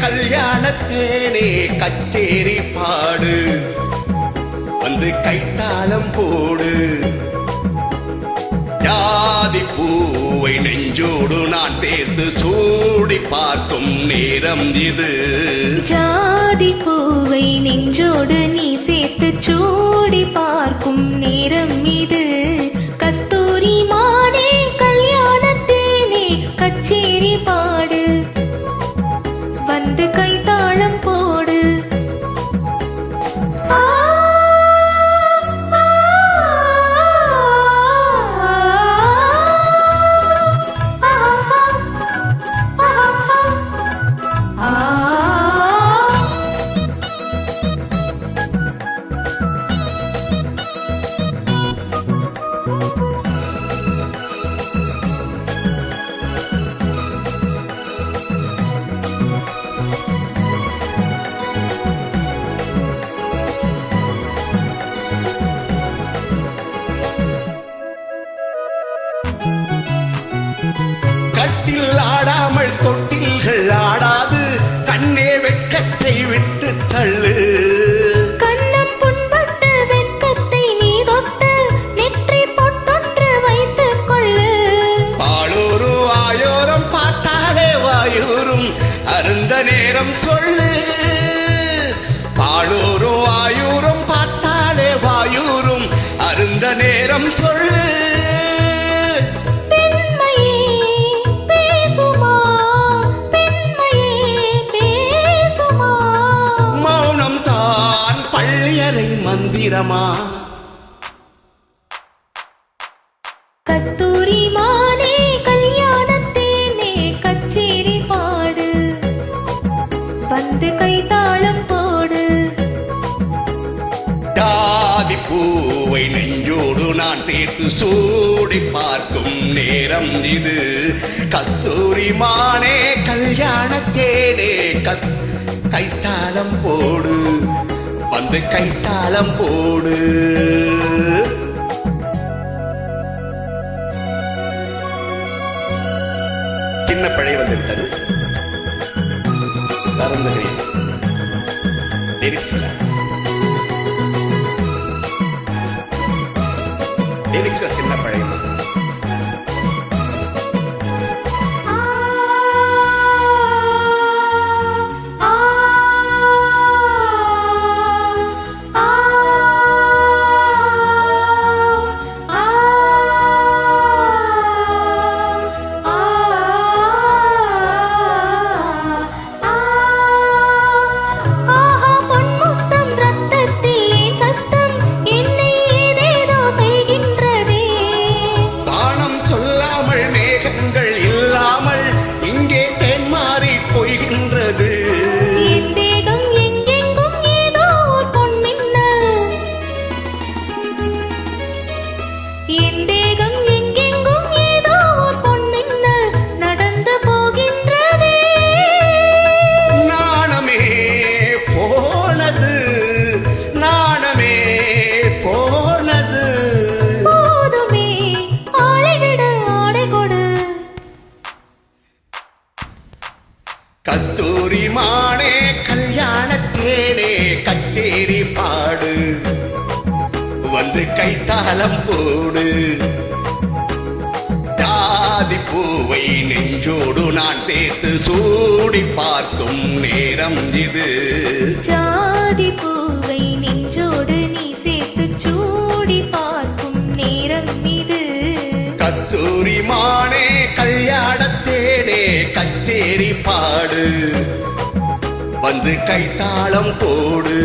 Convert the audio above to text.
கல்யாணத்தேனே கச்சேரி பாடு. வந்து கைத்தாளம் போடு. ஜாதி பூவை நெஞ்சோடு நான் தேர்த்து சூடி பார்க்கும் நேரம் இது. ஜாதி பூவை நெஞ்சோடு நீ சேர்த்து சூடி பார்க்கும் நேரம் இது. கட்டில் ஆடாமல் தொட்டில்கள் ஆடாது. கண்ணே வெட்கத்தை விட்டு தள்ளு. அருந்த நேரம் சொல்லு. பாலூரு ஆயூரம் பார்த்தாலே வாயூரும் அருந்த நேரம் சொல்லு. மந்திரமா கஸ்தூரி மானே கல்யாணத்தேனே கச்சேரி பாடு. வந்து கைத்தாளம் போடு. ஜாதி பூவை நெஞ்சோடு நான் தேர்த்து சூடி பார்க்கும் நேரம் இது. கத்தூரி மானே கல்யாணத்தேனே கத் கைத்தாளம் போடு. வந்து கைத்தாளம் போடு. சின்ன பிழை வந்துவிட்டது. வருந்துகிறேன். சின்ன பழைய கச்சேரி பாடு. வந்து கைத்தாளம் போடு. ஜாதி பூவை நெஞ்சோடு நான் தேர்த்து சூடி பார்க்கும் நேரம் இது. ஜாதி பூவை நெஞ்சோடு நீ சேர்த்து சூடி பார்க்கும் நேரம் இது. கத்தூரி மானே கல்யாணத்தேனே கச்சேரி பாடு. வந்து கைத்தாளம் போடு.